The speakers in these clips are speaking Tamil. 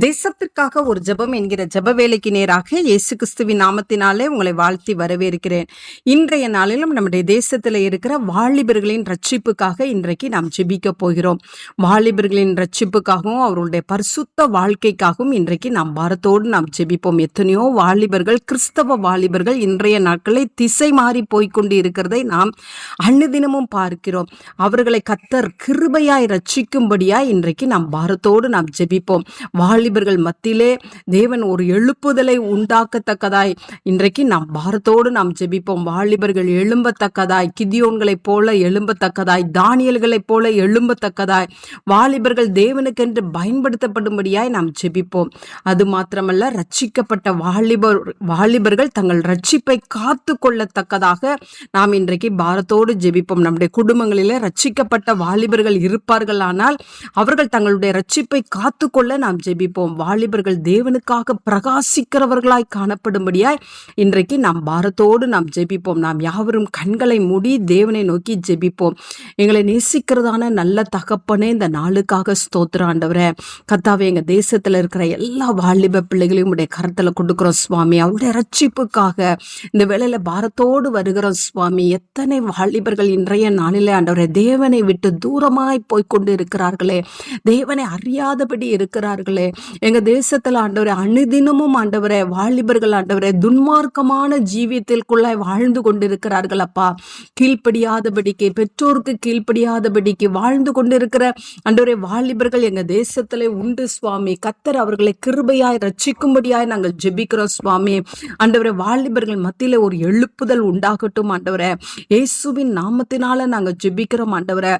தேசத்திற்காக ஒரு ஜெபம் என்கிற ஜெப வேலைக்கு நேராக இயேசு கிறிஸ்துவின் நாமத்தினாலே உங்களை வாழ்த்தி வரவேற்கிறேன். இன்றைய நாளிலும் நம்முடைய தேசத்தில் இருக்கிற வாலிபர்களின் ரட்சிப்புக்காக இன்றைக்கு நாம் ஜெபிக்க போகிறோம். வாலிபர்களின் ரட்சிப்புக்காகவும் அவர்களுடைய பரிசுத்த வாழ்க்கைக்காகவும் இன்றைக்கு நாம் பாரத்தோடு நாம் ஜெபிப்போம். எத்தனையோ வாலிபர்கள் கிறிஸ்தவ வாலிபர்கள் இன்றைய நாட்களை திசை மாறி போய்க்கொண்டு இருக்கிறதை நாம் அன்னுதினமும் பார்க்கிறோம். அவர்களை கத்தர் கிருபையாய் ரட்சிக்கும்படியாய் இன்றைக்கு நாம் பாரத்தோடு நாம் ஜெபிப்போம். வாலிபர்கள் மத்தியிலே தேவன் ஒரு எழுப்புதலை உண்டாக்கத்தக்கதாய். இன்றைக்கு நாம் பாரத்தோடு நாம் ஜெபிப்போம். வாலிபர்கள் எழும்பத்தக்கதாய் கிதியோன்களைப் போல எழும்பத்தக்கதாய் தானியல்களைப் போல எழும்பத்தக்கதாய். வாலிபர்கள் தேவனுக்கென்று பயன்படுத்தப்படும்படியாய் நாம் ஜெபிப்போம். அது மாத்திரமல்ல ரட்சிக்கப்பட்ட வாலிபர் வாலிபர்கள் தங்கள் ரட்சிப்பை காத்து கொள்ளத்தக்கதாக நாம் இன்றைக்கு பாரத்தோடு ஜெபிப்போம். நம்முடைய குடும்பங்களிலே ரட்சிக்கப்பட்ட வாலிபர்கள் இருப்பார்கள் ஆனால் அவர்கள் தங்களுடைய ரட்சிப்பை காத்துக்கொள்ள நாம் ஜெபிப்போம். வாலிபர்கள் தேவனுக்காக பிரகாசிக்கிறவர்களாய் காணப்படும்படியாய் இன்றைக்கு நாம் பாரத்தோடு நாம் ஜெபிப்போம். நாம் யாவரும் கண்களை மூடி தேவனை நோக்கி ஜெபிப்போம். எங்களை நேசிக்கிறதான நல்ல தகப்பனே இந்த நாளுக்காக ஸ்தோத்திரம் ஆண்டவரே. கத்தாவே எங்கள் தேசத்தில் இருக்கிற எல்லா வாலிப பிள்ளைகளையும் உடைய கருத்தில் கொடுக்குறோம் சுவாமி. அவருடைய ரட்சிப்புக்காக இந்த வேலையில் பாரத்தோடு வருகிறோம் சுவாமி. எத்தனை வாலிபர்கள் இன்றைய நாளிலே ஆண்டவரே தேவனை விட்டு தூரமாய் போய்க்கொண்டு இருக்கிறார்களே தேவனை அறியாதபடி இருக்கிறார்களே. எங்க தேசத்துல ஆண்டவரே அனுதினமும் ஆண்டவரே வாலிபர்கள் ஆண்டவரே துன்மார்க்கமான ஜீவியத்திற்குள்ளாய் வாழ்ந்து கொண்டிருக்கிறார்கள் அப்பா. கீழ்ப்படியாதபடிக்கு பெற்றோருக்கு கீழ்ப்படியாதபடிக்கு வாழ்ந்து கொண்டிருக்கிற ஆண்டவரே வாலிபர்கள் எங்க தேசத்தில் உண்டு சுவாமி. கத்தர் அவர்களை கிருபையாய் ரட்சிக்கும்படியாய் நாங்கள் ஜெபிக்கிறோம் சுவாமி. ஆண்டவரே வாலிபர்கள் மத்தியில ஒரு எழுப்புதல் உண்டாகட்டும் ஆண்டவரே. இயேசுவின் நாமத்தினால நாங்கள் ஜெபிக்கிறோம் ஆண்டவரை.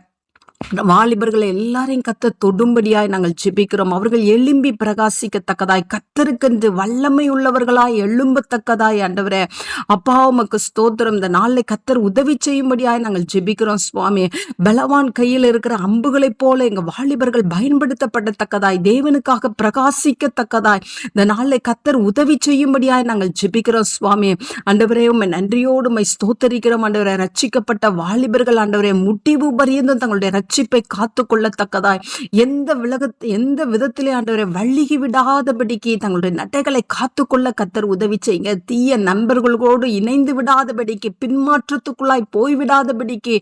வாலிபர்களை எல்லாரையும் கத்த தொடும்படியாய் நாங்கள் ஜெபிக்கிறோம். அவர்கள் எழும்பி பிரகாசிக்கத்தக்கதாய் கத்தருக்கென்று வல்லமை உள்ளவர்களாய் எழும்பத்தக்கதாய் ஆண்டவரே. அப்பா உமக்கு ஸ்தோத்திரம். இந்த நாளில் கத்தர் உதவி செய்யும்படியாய் நாங்கள் ஜெபிக்கிறோம் சுவாமி. பலவான் கையில் இருக்கிற அம்புகளைப் போல எங்க வாலிபர்கள் பயன்படுத்தப்படத்தக்கதாய் தேவனுக்காக பிரகாசிக்கத்தக்கதாய் இந்த நாளில் கத்தர் உதவி செய்யும்படியாய் நாங்கள் ஜெபிக்கிறோம் சுவாமி. ஆண்டவரே உண்மை நன்றியோடு உண்மை ஸ்தோத்தரிக்கிறோம் ஆண்டவரே. ரட்சிக்கப்பட்ட வாலிபர்கள் ஆண்டவரே முடிவு பரியந்தும் தங்களுடைய ரட்சிப்பை காத்து கொள்ளத்தக்கதாய் எந்த விலக எந்த விதத்திலே ஆண்டவரை வள்ளிகி விடாதபடிக்கு தங்களுடைய நட்டைகளை காத்து கொள்ள கத்தர் உதவி செய்யுங்க. தீய நண்பர்களோடு இணைந்து விடாதபடிக்கு பின்மாற்றத்துக்குள்ளாய் போய் விடாதபடிக்கு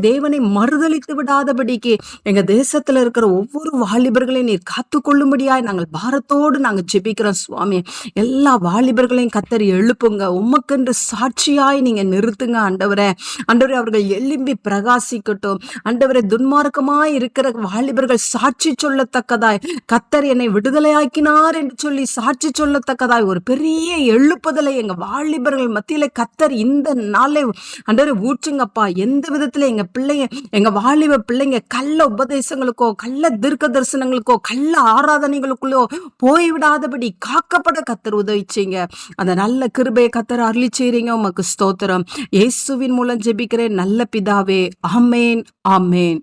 தேவனை மறுதளித்து விடாதபடிக்கு எங்க தேசத்துல இருக்கிற ஒவ்வொரு வாலிபர்களையும் நீர் காத்து கொள்ளும்படியாய் நாங்கள் பாரத்தோடு நாங்கள் ஜெபிக்கிறோம் சுவாமி. எல்லா வாலிபர்களையும் கத்தர் எழுப்புங்க. உமக்கென்று சாட்சியாய் நீங்க நிறுத்துங்க ஆண்டவரே. ஆண்டவரே அவர்கள் எழும்பி பிரகாசிக்கட்டும். ஆண்டவரை துன்மார்க்கமாய் இருக்கிற வாலிபர்கள் சாட்சி சொல்லத்தக்கதாய் கத்தர் என்னை விடுதலையாக்கினார் என்று சொல்லி சாட்சி சொல்லத்தக்கதாய் ஒரு பெரிய எழுப்புதலை எங்க வாலிபர்கள் மத்தியில கத்தர் இந்த நாளை ஆண்டவரே ஊற்றுங்கப்பா. எந்த விதத்துல எங்க பிள்ளைங்க எங்க வாலிப பிள்ளைங்க கள்ள உபதேசங்களுக்கோ கள்ள தீர்க்க தரிசனங்களுக்கோ கள்ள ஆராதனைகளுக்குள்ளோ போய்விடாதபடி காக்கப்பட கத்தர் உதவிச்சீங்க. அந்த நல்ல கிருபையை கத்தர் அருளி செய்றீங்க. உமக்கு ஸ்தோத்திரம். இயேசுவின் மூலம் ஜெபிக்கிறேன். நல்ல பிதாவே. ஆமேன் ஆமேன். ஆமேன்